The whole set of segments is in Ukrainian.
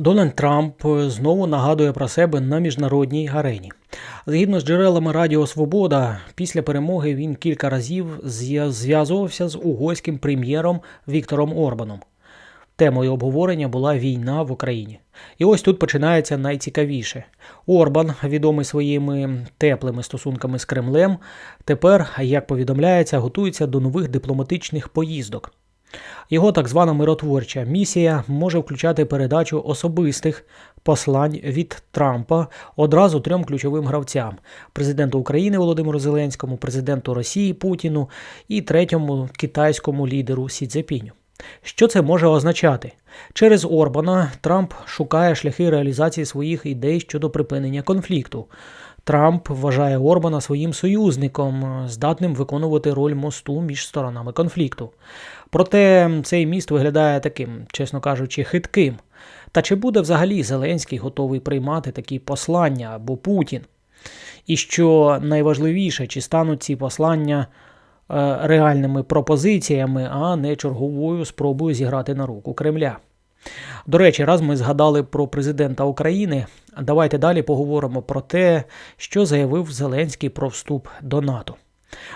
Дональд Трамп знову нагадує про себе на міжнародній арені. Згідно з джерелами Радіо Свобода, після перемоги він кілька разів зв'язувався з угорським прем'єром Віктором Орбаном. Темою обговорення була війна в Україні. І ось тут починається найцікавіше. Орбан, відомий своїми теплими стосунками з Кремлем, тепер, як повідомляється, готується до нових дипломатичних поїздок. Його так звана миротворча місія може включати передачу особистих послань від Трампа одразу трьом ключовим гравцям: президенту України Володимиру Зеленському, президенту Росії Путіну і третьому китайському лідеру Сі Цзепіню. Що це може означати? Через Орбана Трамп шукає шляхи реалізації своїх ідей щодо припинення конфлікту. Трамп вважає Орбана своїм союзником, здатним виконувати роль мосту між сторонами конфлікту. Проте цей міст виглядає таким, чесно кажучи, хитким. Та чи буде взагалі Зеленський готовий приймати такі послання або Путін? І що найважливіше, чи стануть ці послання е, реальними пропозиціями, а не черговою спробою зіграти на руку Кремля? До речі, раз ми згадали про президента України, давайте далі поговоримо про те, що заявив Зеленський про вступ до НАТО.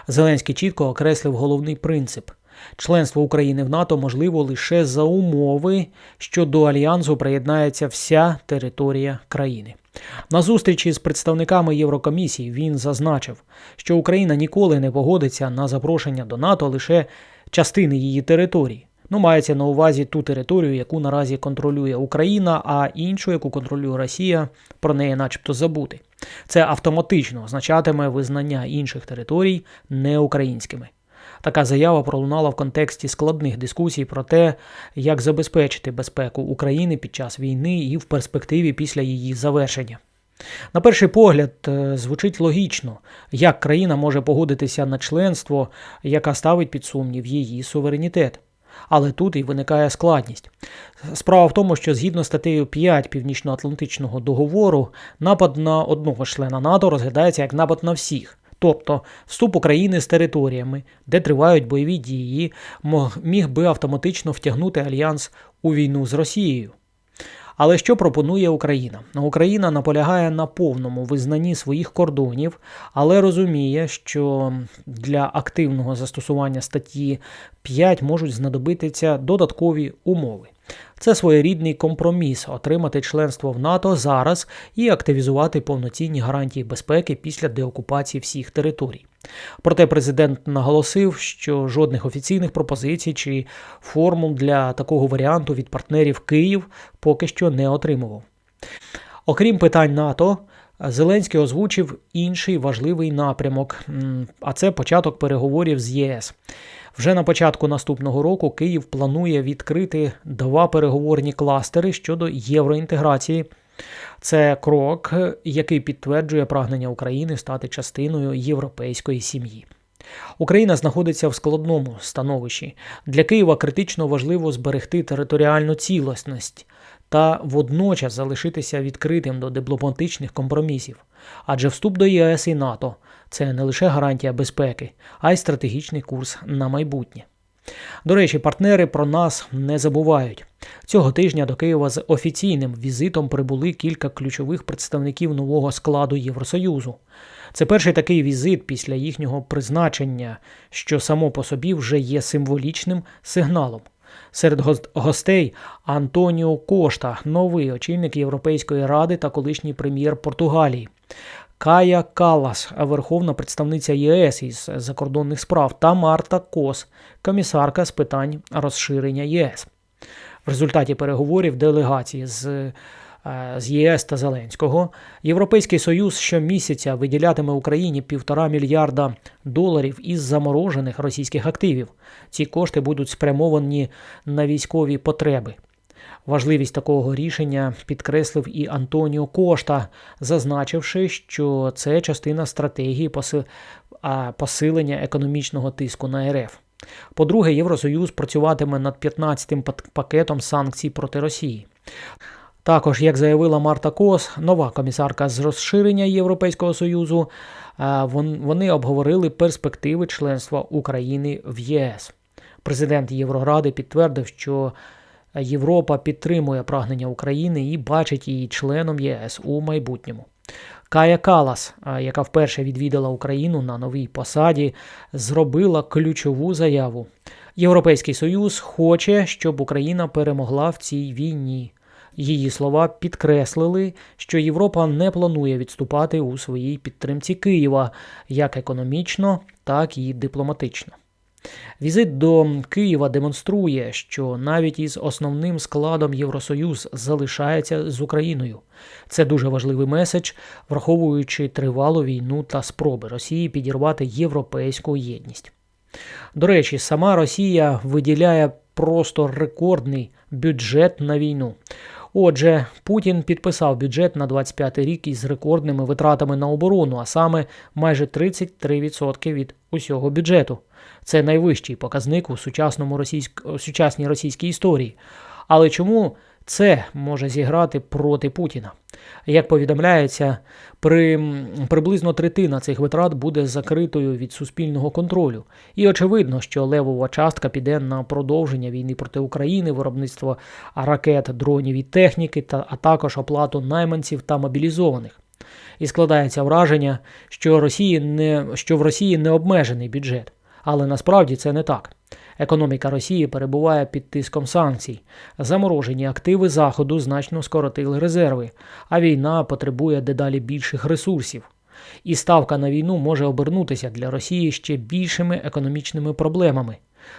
Зеленський чітко окреслив головний принцип. Членство України в НАТО можливо лише за умови, що до альянсу приєднається вся територія країни. На зустрічі з представниками Єврокомісії він зазначив, що Україна ніколи не погодиться на запрошення до НАТО лише частини її території. Ну, мається на увазі ту територію, яку наразі контролює Україна, а іншу, яку контролює Росія, про неї начебто забути. Це автоматично означатиме визнання інших територій неукраїнськими. Така заява пролунала в контексті складних дискусій про те, як забезпечити безпеку України під час війни і в перспективі після її завершення. На перший погляд, е, звучить логічно, як країна може погодитися на членство, яка ставить під сумнів її суверенітет. Але тут і виникає складність. Справа в тому, що згідно статтею 5 Північно-Атлантичного договору, напад на одного члена НАТО розглядається як напад на всіх. Тобто вступ України з територіями, де тривають бойові дії, міг би автоматично втягнути альянс у війну з Росією. Але що пропонує Україна? Україна наполягає на повному визнанні своїх кордонів, але розуміє, що для активного застосування статті 5 можуть знадобитися додаткові умови. Це своєрідний компроміс отримати членство в НАТО зараз і активізувати повноцінні гарантії безпеки після деокупації всіх територій. Проте президент наголосив, що жодних офіційних пропозицій чи формул для такого варіанту від партнерів Київ поки що не отримував. Окрім питань НАТО, Зеленський озвучив інший важливий напрямок, а це початок переговорів з ЄС. Вже на початку наступного року Київ планує відкрити два переговорні кластери щодо євроінтеграції. Це крок, який підтверджує прагнення України стати частиною європейської сім'ї. Україна знаходиться в складному становищі. Для Києва критично важливо зберегти територіальну цілісність та водночас залишитися відкритим до дипломатичних компромісів. Адже вступ до ЄС і НАТО це не лише гарантія безпеки, а й стратегічний курс на майбутнє. До речі, партнери про нас не забувають. Цього тижня до Києва з офіційним візитом прибули кілька ключових представників нового складу Євросоюзу. Це перший такий візит після їхнього призначення, що само по собі вже є символічним сигналом. Серед гос- гостей Антоніо Кошта, новий очільник Європейської ради та колишній прем'єр Португалії. Кая Калас, верховна представниця ЄС із закордонних справ, та Марта Кос, комісарка з питань розширення ЄС. В результаті переговорів делегації з, е, з ЄС та Зеленського Європейський Союз щомісяця виділятиме Україні півтора мільярда доларів із заморожених російських активів. Ці кошти будуть спрямовані на військові потреби. Важливість такого рішення підкреслив і Антоніо Кошта, зазначивши, що це частина стратегії посилення економічного тиску на РФ. По-друге, Євросоюз працюватиме над 15-тим пакетом санкцій проти Росії. Також, як заявила Марта Кос, нова комісарка з розширення Європейського Союзу, вони обговорили перспективи членства України в ЄС. Президент Євроради підтвердив, що Європа підтримує прагнення України і бачить її членом ЄС у майбутньому. Кая Калас, яка вперше відвідала Україну на новій посаді, зробила ключову заяву. Європейський Союз хоче, щоб Україна перемогла в цій війні. Її слова підкреслили, що Європа не планує відступати у своїй підтримці Києва як економічно, так і дипломатично. Візит до Києва демонструє, що навіть із основним складом Євросоюз залишається з Україною. Це дуже важливий меседж, враховуючи тривалу війну та спроби Росії підірвати європейську єдність. До речі, сама Росія виділяє просто рекордний бюджет на війну. Отже, Путін підписав бюджет на 25 рік із рекордними витратами на оборону, а саме майже 33% від усього бюджету. Це найвищий показник у сучасному російськ... сучасній російській історії. Але чому це може зіграти проти Путіна? Як повідомляється, при приблизно третина цих витрат буде закритою від суспільного контролю. І очевидно, що левова частка піде на продовження війни проти України, виробництво ракет, дронів і техніки, та а також оплату найманців та мобілізованих. І складається враження, що Росії не що в Росії не обмежений бюджет. Але насправді це не так. Економіка Росії перебуває під тиском санкцій. Заморожені активи Заходу значно скоротили резерви, а війна потребує дедалі більших ресурсів. І ставка на війну може обернутися для Росії ще більшими економічними проблемами.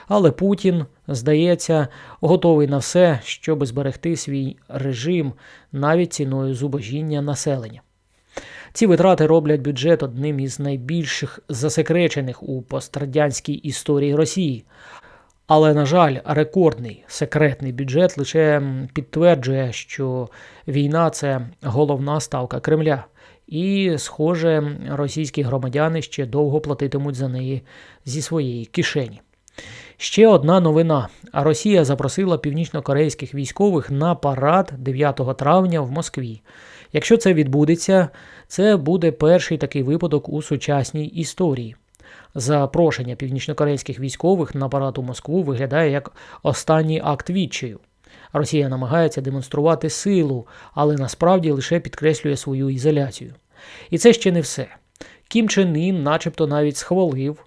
Але Путін, здається, готовий на все, щоб зберегти свій режим навіть ціною зубожіння населення. Ці витрати роблять бюджет одним із найбільших засекречених у пострадянській історії Росії. Але, на жаль, рекордний секретний бюджет лише підтверджує, що війна це головна ставка Кремля. І, схоже, російські громадяни ще довго платитимуть за неї зі своєї кишені. Ще одна новина: Росія запросила північнокорейських військових на парад 9 травня в Москві. Якщо це відбудеться, це буде перший такий випадок у сучасній історії. Запрошення північнокорейських військових на парад у Москву виглядає як останній акт відчаю. Росія намагається демонструвати силу, але насправді лише підкреслює свою ізоляцію. І це ще не все. Кім Чен Ін начебто навіть схвалив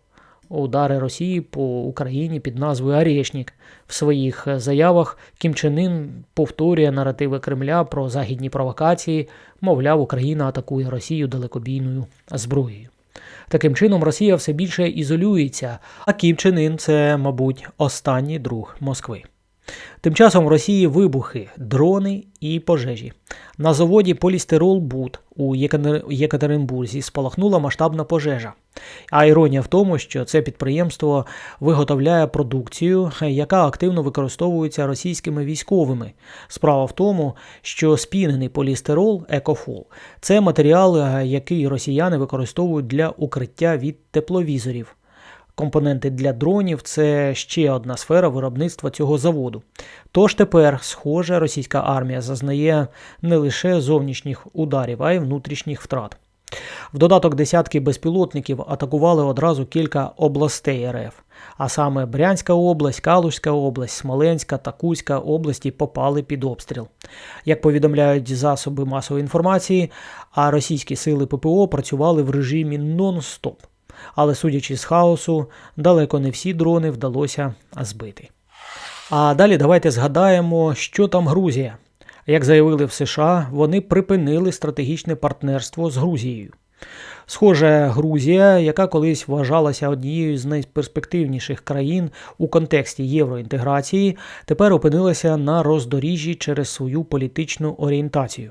удари Росії по Україні під назвою Арєшнік. В своїх заявах Кім Чен Ін повторює наративи Кремля про західні провокації, мовляв, Україна атакує Росію далекобійною зброєю. Таким чином, Росія все більше ізолюється, а Кім Чен Ін – це, мабуть, останній друг Москви. Тим часом в Росії вибухи, дрони і пожежі. На заводі Полістирол Буд у Єкатеринбурзі спалахнула масштабна пожежа. А іронія в тому, що це підприємство виготовляє продукцію, яка активно використовується російськими військовими. Справа в тому, що спінений полістирол екофол це матеріал, який росіяни використовують для укриття від тепловізорів. Компоненти для дронів це ще одна сфера виробництва цього заводу. Тож тепер, схоже, російська армія зазнає не лише зовнішніх ударів, а й внутрішніх втрат. В додаток десятки безпілотників атакували одразу кілька областей РФ. А саме Брянська область, Калузька область, Смоленська та Кузька області попали під обстріл. Як повідомляють засоби масової інформації, а російські сили ППО працювали в режимі нон-стоп але судячи з хаосу, далеко не всі дрони вдалося збити. А далі давайте згадаємо, що там Грузія. Як заявили в США, вони припинили стратегічне партнерство з Грузією. Схоже, Грузія, яка колись вважалася однією з найперспективніших країн у контексті євроінтеграції, тепер опинилася на роздоріжжі через свою політичну орієнтацію.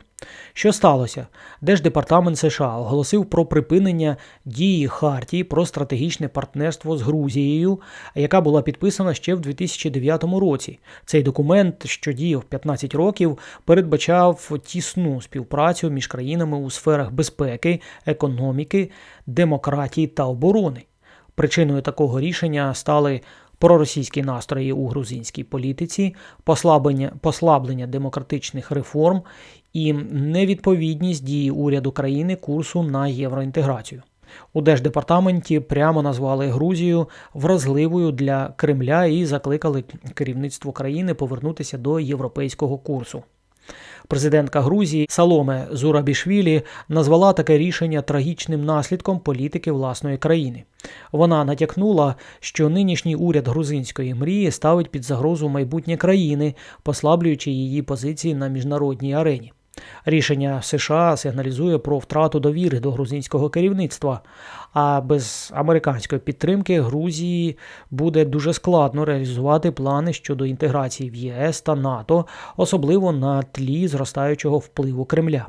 Що сталося? Держдепартамент США оголосив про припинення дії Хартії про стратегічне партнерство з Грузією, яка була підписана ще в 2009 році. Цей документ, що діяв 15 років, передбачав тісну співпрацю між країнами у сферах безпеки, економіки, демократії та оборони. Причиною такого рішення стали проросійські настрої у грузинській політиці, послаблення, послаблення демократичних реформ і невідповідність дії уряду країни курсу на євроінтеграцію. У Держдепартаменті прямо назвали Грузію вразливою для Кремля і закликали керівництво країни повернутися до європейського курсу. Президентка Грузії Саломе Зурабішвілі назвала таке рішення трагічним наслідком політики власної країни. Вона натякнула, що нинішній уряд грузинської мрії ставить під загрозу майбутнє країни, послаблюючи її позиції на міжнародній арені. Рішення США сигналізує про втрату довіри до грузинського керівництва, а без американської підтримки Грузії буде дуже складно реалізувати плани щодо інтеграції в ЄС та НАТО, особливо на тлі зростаючого впливу Кремля.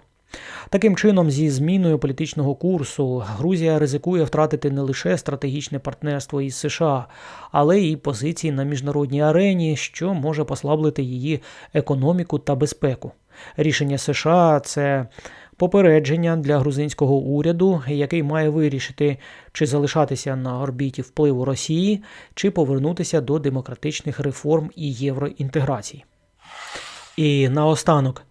Таким чином, зі зміною політичного курсу Грузія ризикує втратити не лише стратегічне партнерство із США, але й позиції на міжнародній арені, що може послаблити її економіку та безпеку. Рішення США це попередження для грузинського уряду, який має вирішити, чи залишатися на орбіті впливу Росії, чи повернутися до демократичних реформ і євроінтеграції. І наостанок.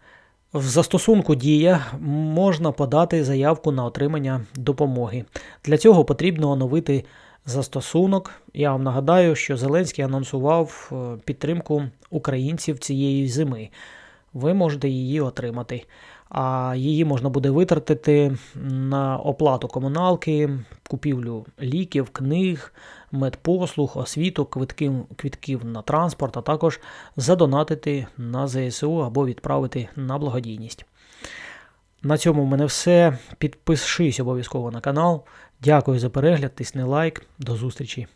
В застосунку Дія можна подати заявку на отримання допомоги. Для цього потрібно оновити застосунок. Я вам нагадаю, що Зеленський анонсував е, підтримку українців цієї зими. Ви можете її отримати. А її можна буде витратити на оплату комуналки, купівлю ліків, книг, медпослуг, освіту, квитків, квитків на транспорт, а також задонатити на ЗСУ або відправити на благодійність. На цьому в мене все. Підпишись обов'язково на канал. Дякую за перегляд, тисни лайк. До зустрічі!